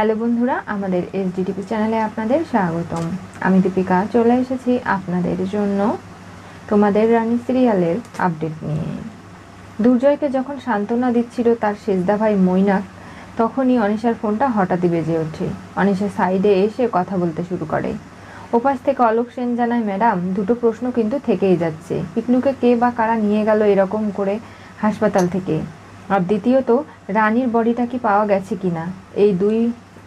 Hello বন্ধুরা, আমাদের এসডিটিপি চ্যানেলে আপনাদের স্বাগতম। আমি দীপিকা, চলে এসেছি আপনাদের জন্য তোমাদের রানী সিরিয়ালের আপডেট নিয়ে। দুর্জয়কে যখন সান্ত্বনা দিচ্ছিল তার সেজদা ভাই মৈনাক, তখনই অনিশার ফোনটা হঠাৎই বেজে ওঠে। অনিশা সাইডে এসে কথা বলতে শুরু করে। ওপাশ থেকে অলোক সেন জানায়, ম্যাডাম, দুটো প্রশ্ন কিন্তু থেকেই যাচ্ছে। পিকলুকে কে বা কারা নিয়ে গেল এরকম করে হাসপাতাল থেকে? আর দ্বিতীয়ত, রানীর বডিটা কি পাওয়া গেছে কিনা? এই দুই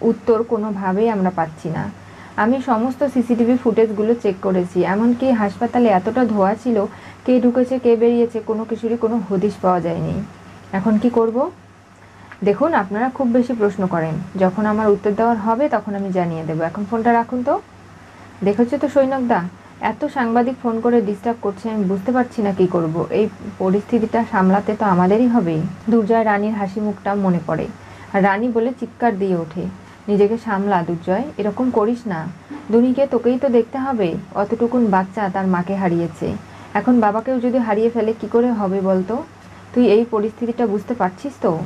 উত্তর কোনোভাবেই আমরা পাচ্ছি না। আমি সমস্ত সিসিটিভি ফুটেজগুলো চেক করেছি, এমনকি হাসপাতালে এতটা ধোয়া ছিল, কে ঢুকেছে, কে বেরিয়েছে, কোনো কিছুরই কোনো হদিশ পাওয়া যায়নি। এখন কি করব? দেখুন, আপনারা খুব বেশি প্রশ্ন করেন। যখন আমার উত্তর দেওয়ার হবে, তখন আমি জানিয়ে দেবো। এখন ফোনটা রাখুন তো। দেখেছ তো সৈনকদা এত সাংবাদিক ফোন করে ডিস্টার্ব করছে, আমি বুঝতে পারছি না কি করব। এই পরিস্থিতিটা সামলাতে তো আমাদেরই হবে দুর্জয় রানীর হাসি মুখটা মনে পড়ে। আর রানী বলে চিৎকার দিয়ে ওঠে। নিজেকে সামলা, দুর্জয়। এরকম করিস না। দুনিকে তোকেই তো দেখতে হবে। অতটুকুন বাচ্চা তার মাকে হারিয়েছে। এখন বাবাকেও যদি হারিয়ে ফেলে কি করে হবে বলতো? তুই এই পরিস্থিতিটা বুঝতে পারছিস তো?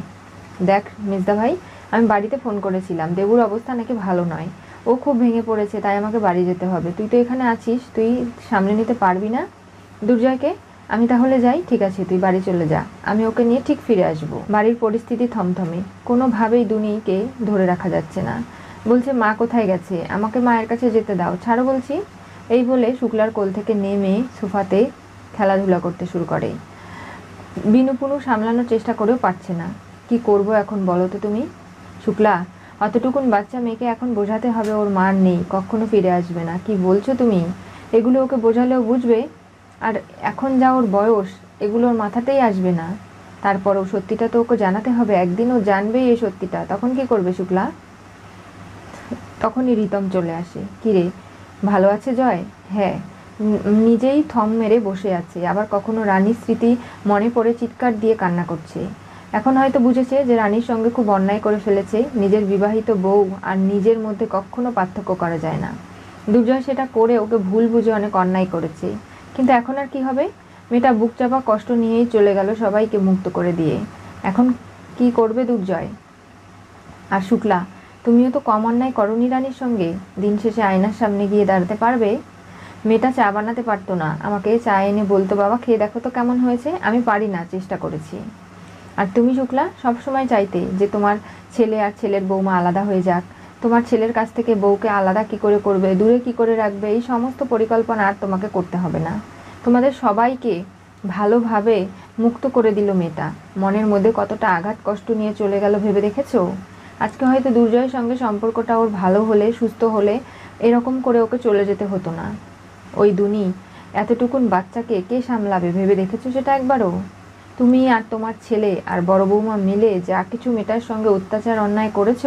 দেখ মিসদা ভাই, আমি বাড়িতে ফোন করেছিলাম। দেবুর অবস্থা নাকি ভালো নয়। ও খুব ভেঙে পড়েছে, তাই আমাকে বাড়ি যেতে হবে। তুই তো এখানে আছিস, তুই সামলে নিতে পারবি না? দুর্জয়কে আমি তাহলে যাই, ঠিক আছে, তুই বাড়ি চলে যা। আমি ওকে নিয়ে ঠিক ফিরে আসব। বাড়ির পরিস্থিতি থমথমে। কোনোভাবেই দুনিকে ধরে রাখা যাচ্ছে না। বলছে, মা কোথায় গেছে? আমাকে মায়ের কাছে যেতে দাও। ছাড়ো বলছি। এই বলে শুক্লার কোল থেকে নেমে সোফাতে খেলাধুলা করতে শুরু করে। বিনুপুনু সামলানোর চেষ্টা করেও পারছে না। কি করব এখন বলো তো তুমি? শুক্লা, অতটুকুন বাচ্চা মেয়েকে এখন বোঝাতে হবে, ওর মার নেই। কখনো ফিরে আসবে না। কি বলছো তুমি? এগুলো ওকে বোঝালেও বুঝবে। আর এখন যা ওর বয়স এগুলো ওর মাথাতেই আসবে না। তারপরও সত্যিটা তো ওকে জানাতে হবে। একদিন ও জানবেই এই সত্যিটা। তখন কি করবে শুক্লা? তখনই রিতম চলে আসে। কিরে, ভালো আছে জয়? হ্যাঁ নিজেই থম মেরে বসে আছে। আবার কখনো রানীর স্মৃতি মনে পড়ে চিৎকার দিয়ে কান্না করছে। এখন হয়তো বুঝেছে যে রানীর সঙ্গে খুব অন্যায় করে ফেলেছে। নিজের বিবাহিত বউ আর নিজের মধ্যে কখনো পার্থক্য করা যায় না। দুর্জয় সেটা করে ওকে ভুল বুঝে অনেক অন্যায় করেছে। কিন্তু এখন আর কি হবে? মেয়েটা বুক চাপা কষ্ট নিয়েই চলে গেল সবাইকে মুক্ত করে দিয়ে। এখন কি করবে দুর্জয়? আর শুক্লা, তুমিও তো কম অন্যায় করনি রানীর সঙ্গে। দিন শেষে আয়নার সামনে গিয়ে দাঁড়াতে পারবে? মেয়েটা চা বানাতে পারতো না। আমাকে চা এনে বলতো, বাবা, খেয়ে দেখো তো কেমন হয়েছে। আমি পারি না, চেষ্টা করেছি। আর তুমি শুক্লা, সবসময় চাইতে যে তোমার ছেলে আর ছেলের বৌমা আলাদা হয়ে যাক। তোমার ছেলের কাছ থেকে বউকে আলাদা কি করে করবে, দূরে কি করে রাখবে, এই সমস্ত পরিকল্পনা আর তোমাকে করতে হবে না। তোমাদের সবাইকে ভালোভাবে মুক্ত করে দিল মেয়েটা। মনের মধ্যে কতটা আঘাত, কষ্ট নিয়ে চলে গেল ভেবে দেখেছ? আজকে হয়তো দুর্জয়ের সঙ্গে সম্পর্কটা ওর ভালো হলে, সুস্থ হলে এরকম করে ওকে চলে যেতে হতো না। ওই দুনি, এতটুকুন বাচ্চাকে কে সামলাবে ভেবে দেখেছ সেটা একবারও? তুমি আর তোমার ছেলে আর বড় বৌমা মিলে যা কিছু মেয়েটার সঙ্গে অত্যাচার, অন্যায় করেছ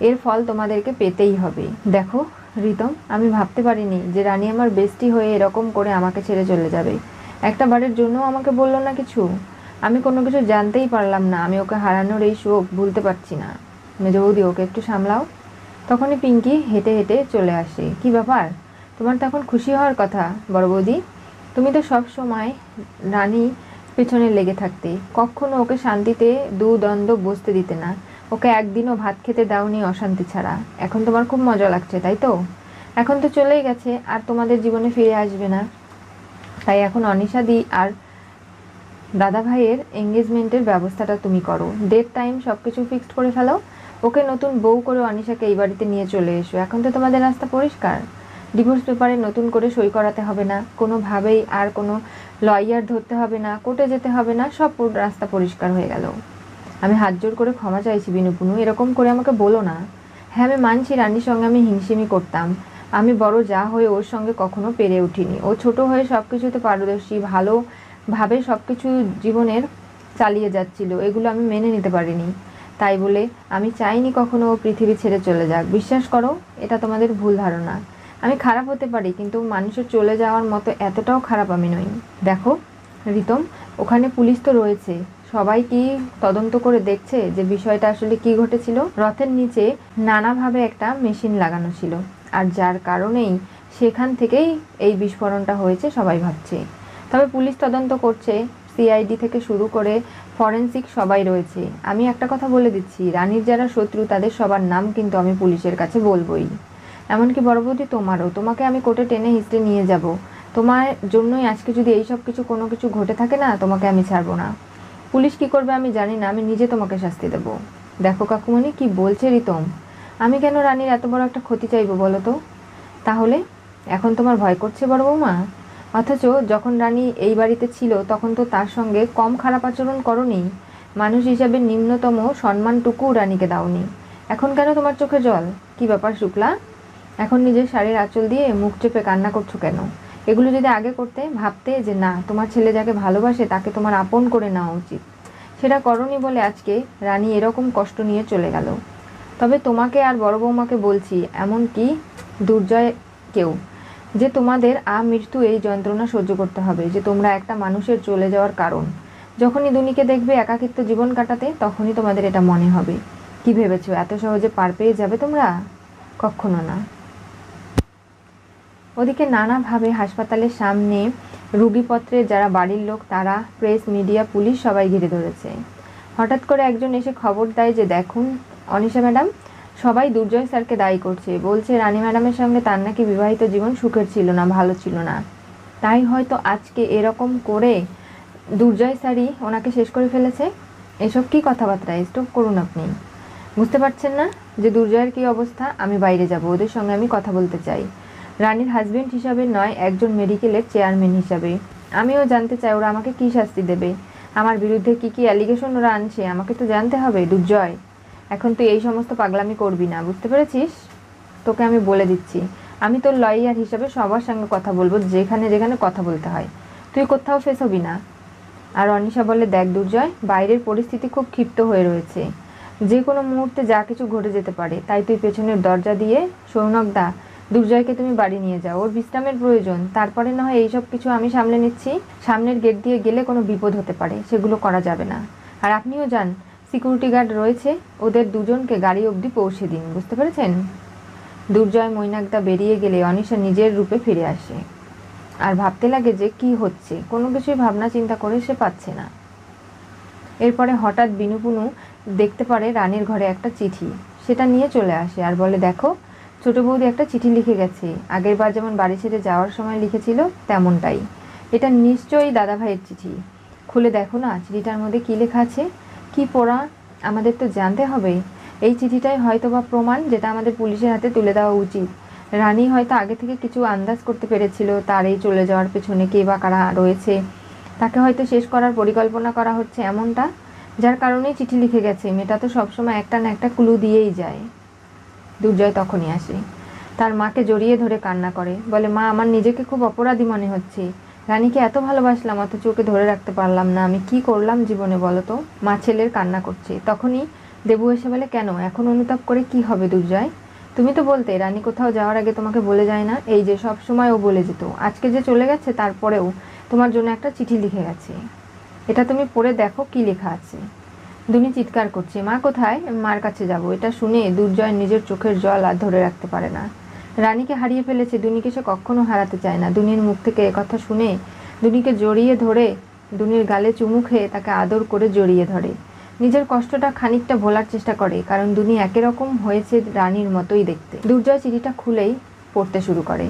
এর ফল তোমাদেরকে পেতেই হবে। দেখো, রিতম, আমি ভাবতে পারিনি যে রানী আমার বেস্টি হয়ে এরকম করে আমাকে ছেড়ে চলে যাবে। একটা বারের জন্যও আমাকে বলল না কিছু। আমি কোনো কিছু জানতেই পারলাম না। আমি ওকে হারানোর এই শোক ভুলতে পারছি না। মেজ বৌদি ওকে একটু সামলাও। তখনই পিঙ্কি হেঁটে হেঁটে চলে আসে। কি ব্যাপার? তোমার তো এখন খুশি হওয়ার কথা বড় বৌদি তুমি তো সব সময় রানী পেছনে লেগে থাকতে। কখনো ওকে শান্তিতে দু দ্বন্দ্ব বসতে দিতে না। ওকে একদিনও ভাত খেতে দাওনি অশান্তি ছাড়া। এখন তোমার খুব মজা লাগছে, তাই তো? এখন তো চলেই গেছে, আর তোমাদের জীবনে ফিরে আসবে না। তাই এখন অনিশাদি আর দাদা ভাইয়ের এঙ্গেজমেন্টের ব্যবস্থাটা তুমি করো। ডেট, টাইম সব কিছু ফিক্সড করে ফেলো। ওকে নতুন বউ করে অনিশাকে এই বাড়িতে নিয়ে চলে এসো। এখন তো তোমাদের রাস্তা পরিষ্কার। ডিভোর্স পেপারে নতুন করে সই করাতে হবে না। কোনোভাবেই আর কোনো লয়ার ধরতে হবে না, কোর্টে যেতে হবে না। সব রাস্তা পরিষ্কার হয়ে গেল। আমি হাত জোর করে ক্ষমা চাইছি বিনুপুনু, এরকম করে আমাকে বলো না। হ্যাঁ আমি মানছি রানীর সঙ্গে আমি হিংসিমি করতাম। আমি বড় যা হয়ে ওর সঙ্গে কখনো পেরে উঠিনি। ও ছোট হয়ে সব কিছুতে পারদর্শী ভালোভাবে সব কিছু জীবনের চালিয়ে যাচ্ছিল, এগুলো আমি মেনে নিতে পারিনি। তাই বলে আমি চাইনি কখনো ও পৃথিবী ছেড়ে চলে যাক। বিশ্বাস করো, এটা তোমাদের ভুল ধারণা। আমি খারাপ হতে পারি, কিন্তু মানুষের চলে যাওয়ার মতো এতটাও খারাপ আমি নই। দেখো, রিতম, ওখানে পুলিশ তো রয়েছে। সবাই কি তদন্ত করে দেখছে যে বিষয়টা আসলে কি ঘটেছিল? রথের নিচে নানাভাবে একটা মেশিন লাগানো ছিল আর যার কারণেই সেখান থেকেই এই বিস্ফোরণটা হয়েছে সবাই ভাবছে। তবে পুলিশ তদন্ত করছে, সিআইডি থেকে শুরু করে ফরেন্সিক সবাই রয়েছে। আমি একটা কথা বলে দিচ্ছি, রানীর যারা শত্রু তাদের সবার নাম কিন্তু আমি পুলিশের কাছে বলবোই। এমনকি বড় বৌদি তোমারও, তোমাকে আমি কোর্টে টেনে হিস্ট্রি নিয়ে যাব। তোমার জন্যই আজকে যদি এইসব কিছু কোনো কিছু ঘটে থাকে না, তোমাকে আমি ছাড়বো না। পুলিশ কি করবে আমি জানি না, আমি নিজে তোমাকে শাস্তি দেব। দেখো কাকুমণি, কি বলছে রিতম? আমি কেন রানীর এত বড় একটা ক্ষতি চাইব বলো তো? তাহলে এখন তোমার ভয় করছে বড় বৌমা? অথচ যখন রানী এই বাড়িতে ছিল, তখন তো তার সঙ্গে কম খারাপ আচরণ করনি। মানুষ হিসাবে নিম্নতম সম্মানটুকু রানীকে দাওনি। এখন কেন তোমার চোখে জল? কি ব্যাপার, শুক্লা? এখন নিজের শাড়ির আঁচল দিয়ে মুখ চেপে কান্না করছ কেন? এগুলো যদি আগে করতে, ভাবতে যে না, তোমার ছেলে যাকে ভালোবাসে তাকে তোমার আপন করে নেওয়া উচিত। সেটা করনি বলে আজকে রানী এরকম কষ্ট নিয়ে চলে গেল। তবে তোমাকে আর বড় বৌমাকে বলছি, এমন কি দুর্জয় কেউ, যে তোমাদের আ মৃত্যু এই যন্ত্রণা সহ্য করতে হবে, যে তোমরা একটা মানুষের চলে যাওয়ার কারণ। যখনই দুনিকে দেখবে একাকিত্ব জীবন কাটাতে, তখনই তোমাদের এটা মনে হবে। কি ভেবেছো? এত সহজে পার পেয়ে যাবে তোমরা? কখনো না। ওদিকে নানাভাবে হাসপাতালের সামনে রুগীপত্রের যারা বাড়ির লোক, তারা প্রেস, মিডিয়া, পুলিশ সবাই ঘিরে ধরেছে। হঠাৎ করে একজন এসে খবর দেয় যে, দেখুন, অনিশা ম্যাডাম, সবাই দুর্জয় স্যারকে দায়ী করছে। বলছে, রানী ম্যাডামের সঙ্গে তার নাকি বিবাহিত জীবন সুখের ছিল না, ভালো ছিল না। তাই হয়তো আজকে এরকম করে দুর্জয় স্যারই ওনাকে শেষ করে ফেলেছে? এসব কি কথাবার্তা? স্টপ করুন আপনি। বুঝতে পারছেন না যে দুর্জয়ের কি অবস্থা? আমি বাইরে যাব। ওদের সঙ্গে আমি কথা বলতে চাই। রানীর হাজবেন্ড হিসাবে নয়, একজন মেডিকেলের চেয়ারম্যান হিসাবে। আমিও জানতে চাই ওরা আমাকে কি শাস্তি দেবে। আমার বিরুদ্ধে কি কি অ্যালিগেশন ওরা আনছে, আমাকে তো জানতে হবে, দুর্জয়। এখন তুই এই সমস্ত পাগলামি করবি না, বুঝতে পেরেছিস? তোকে আমি বলে দিচ্ছি। আমি তোর লয়ার হিসাবে সবার সঙ্গে কথা বলব, যেখানে যেখানে কথা বলতে হয়। তুই কোথাও ফেস হবি না। আর অনিশা বলে, দেখ দুর্জয়, বাইরের পরিস্থিতি খুব ক্ষিপ্ত হয়ে রয়েছে। যে কোনো মুহূর্তে যা কিছু ঘটে যেতে পারে, তাই তুই পেছনের দরজা দিয়ে সৌনক দা দুর্জয়কে তুমি বাড়ি নিয়ে যাও, ওর বিশ্রামের প্রয়োজন। তারপরে না হয় এইসব কিছু আমি সামলে নিচ্ছি। সামনের গেট দিয়ে গেলে কোনো বিপদ হতে পারে, সেগুলো করা যাবে না। আর আপনিও যান সিকিউরিটি গার্ড রয়েছে, ওদের দুজনকে গাড়ি অবধি পৌঁছে দিন, বুঝতে পেরেছেন? দুর্জয় মৈনাকদা বেরিয়ে গেলে অনিশা নিজের রূপে ফিরে আসে। আর ভাবতে লাগে যে কি হচ্ছে, কোনো কিছুই ভাবনা চিন্তা করে সে পাচ্ছে না। এরপরে হঠাৎ বিনুপুনু দেখতে পারে রানীর ঘরে একটা চিঠি, সেটা নিয়ে চলে আসে আর বলে, দেখো ছোট বৌদি একটা চিঠি লিখে গেছে। আগের বার যেমন বাড়ি ছেড়ে যাওয়ার সময় লিখেছিল, তেমনটাই। এটা নিশ্চয়ই দাদা ভাইয়ের চিঠি। খুলে দেখো না, চিঠিটার মধ্যে কী লেখা আছে? কি পড়া? আমাদের তো জানতে হবে। এই চিঠিটাই হয়তো বা প্রমাণ যেটা আমাদের পুলিশের হাতে তুলে দেওয়া উচিত। রানী হয়তো আগে থেকে কিছু আন্দাজ করতে পেরেছিল, তার এই চলে যাওয়ার পেছনে কে বা কারা রয়েছে। তাকে হয়তো শেষ করার পরিকল্পনা করা হচ্ছে এমনটা, যার কারণেই চিঠি লিখে গেছে। মেয়েটা তো সবসময় একটা না একটা ক্লু দিয়েই যায়। দুর্জয় তখনই আসে। তার মাকে জড়িয়ে ধরে কান্না করে। বলে, মা, আমার নিজেকে খুব অপরাধী মনে হচ্ছে। রানীকে এত ভালোবাসলাম, অথচ ওকে ধরে রাখতে পারলাম না। আমি কি করলাম জীবনে বলো তো? মা ছেলের কান্না করছে। তখনই দেবু এসে বলে, কেন? এখন অনুতাপ করে কি হবে দুর্জয়? তুমি তো বলতে, রানী কোথাও যাওয়ার আগে তোমাকে বলে যায় না? এই যে, সব সময় ও বলে যেত। আজকে যে চলে গেছে, তারপরেও তোমার জন্য একটা চিঠি লিখে গেছে। এটা তুমি পড়ে দেখো কি লেখা আছে। দুনি চিৎকার করছে, মা কোথায়? মার কাছে যাব। এটা শুনে দুর্জয় নিজের চোখের জল আর ধরে রাখতে পারে না। রানীকে হারিয়ে ফেলেছে, দুনিকে সে কখনো হারাতে চায় না। দুনির মুখ থেকে কথা শুনে দুনিকে জড়িয়ে ধরে দুনির গালে চুমু খেয়ে তাকে আদর করে জড়িয়ে ধরে। নিজের কষ্টটা খানিকটা ভোলার চেষ্টা করে, কারণ দুনি একই রকম হয়েছে রানীর মতোই দেখতে। দুর্জয় চিঠিটা খুলেই পড়তে শুরু করে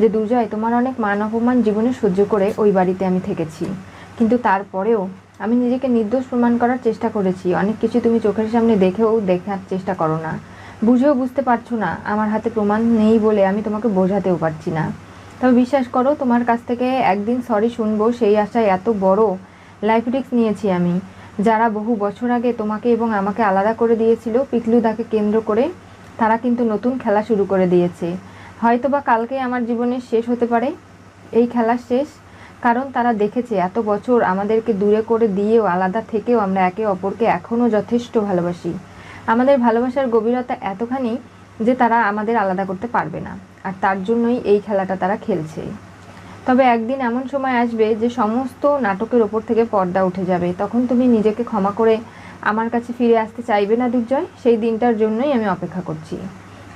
যে, দুর্জয়, তোমার অনেক মান অপমান জীবনে সহ্য করে ওই বাড়িতে আমি থেকেছি। কিন্তু তারপরেও আমি নিজেকে নির্দোষ প্রমাণ করার চেষ্টা করেছি। অনেক কিছু তুমি চোখের সামনে দেখেও দেখার চেষ্টা করো না। বুঝেও বুঝতে পারছ না, আমার হাতে প্রমাণ নেই বলে আমি তোমাকে বোঝাতেও পারছি না। তবে বিশ্বাস করো, তোমার কাছ থেকে একদিন সরি শুনব, সেই আশায় এত বড় লাইফ রিক্স নিয়েছি আমি। যারা বহু বছর আগে তোমাকে এবং আমাকে আলাদা করে দিয়েছিল পিকলুদাকে কেন্দ্র করে, তারা কিন্তু নতুন খেলা শুরু করে দিয়েছে। হয়তোবা কালকে আমার জীবনের শেষ হতে পারে। এই খেলা শেষ কারণ তারা দেখেছে, এত বছর আমাদেরকে দূরে করে দিয়েও আলাদা থেকেও আমরা একে অপরকে এখনও যথেষ্ট ভালোবাসি। আমাদের ভালোবাসার গভীরতা এতখানি যে তারা আমাদের আলাদা করতে পারবে না, আর তার জন্যই এই খেলাটা তারা খেলছে। তবে একদিন এমন সময় আসবে যে সমস্ত নাটকের ওপর থেকে পর্দা উঠে যাবে। তখন তুমি নিজেকে ক্ষমা করে আমার কাছে ফিরে আসতে চাইবে না, দুর্জয়? সেই দিনটার জন্যই আমি অপেক্ষা করছি।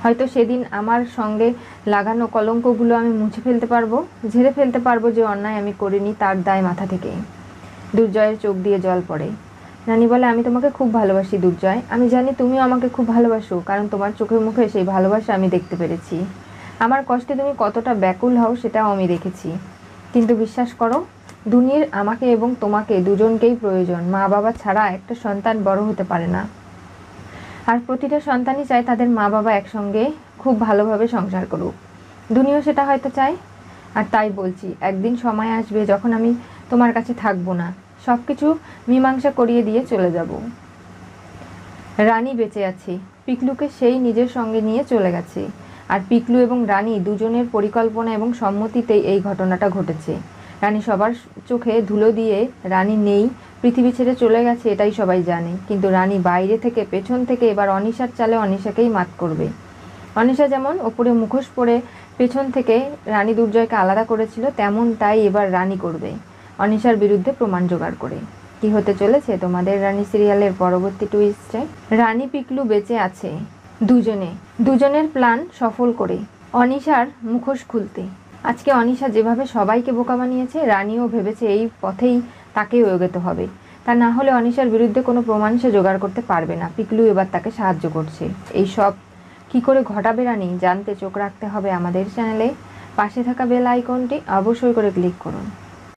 হয়তো সেদিন আমার সঙ্গে লাগানো কলঙ্কগুলো আমি মুছে ফেলতে পারব, ঝেড়ে ফেলতে পারব যে অন্যায় আমি করিনি তার দায় মাথা থেকে। দুর্জয়ের চোখ দিয়ে জল পড়ে। রানী বলে, আমি তোমাকে খুব ভালোবাসি দুর্জয়। আমি জানি তুমিও আমাকে খুব ভালোবাসো, কারণ তোমার চোখে মুখে সেই ভালোবাসা আমি দেখতে পেরেছি। আমার কষ্টে তুমি কতটা ব্যাকুল হও সেটাও আমি দেখেছি। কিন্তু বিশ্বাস করো দুনিয়ার আমাকে এবং তোমাকে দুজনকেই প্রয়োজন। মা বাবা ছাড়া একটা সন্তান বড় হতে পারে না। আর প্রতিটা সন্তানই চায় তাদের মা বাবা একসঙ্গে খুব ভালোভাবে সংসার করুক। দুনিয়াও সেটা হয়তো চায়, আর তাই বলছি, একদিন সময় আসবে যখন আমি তোমার কাছে থাকব না সব কিছু মীমাংসা করিয়ে দিয়ে চলে যাব। রানী বেঁচে আছে, পিকলুকে সেই নিজের সঙ্গে নিয়ে চলে গেছে, আর পিকলু এবং রানী দুজনের পরিকল্পনা এবং সম্মতিতেই এই ঘটনাটা ঘটেছে। রানী সবার চোখে ধুলো দিয়ে রানী নেই পৃথিবী ছেড়ে চলে গেছে, এটাই সবাই জানে। কিন্তু রানী বাইরে থেকে, পেছন থেকে এবার অনিশার চালে অনিশাকেই মাত করবে। অনিশা যেমন ওপরে মুখোশ পরে পেছন থেকে রানী দুর্জয়কে আলাদা করেছিল, তেমন তাই এবার রানী করবে, অনিশার বিরুদ্ধে প্রমাণ জোগাড় করে। কি হতে চলেছে? তোমাদের রানী সিরিয়ালের পরবর্তী টুইস্টে রানী পিকলু বেঁচে আছে দুজনে। দুজনের প্ল্যান সফল করে, অনিশার মুখোশ খুলতে। আজকে অনিশা যেভাবে সবাইকে বোকা বানিয়েছে, রানীও ভেবেছে এই পথেই তাকেও এগোতে হবে। তা না হলে অনিশার বিরুদ্ধে কোনো প্রমাণ সে জোগাড় করতে পারবে না। পিকলু এবার তাকে সাহায্য করছে। এই সব কী করে ঘটাবে রানী, জানতে চোখ রাখতে হবে আমাদের চ্যানেলে। পাশে থাকা বেল আইকনটি অবশ্যই করে ক্লিক করুন।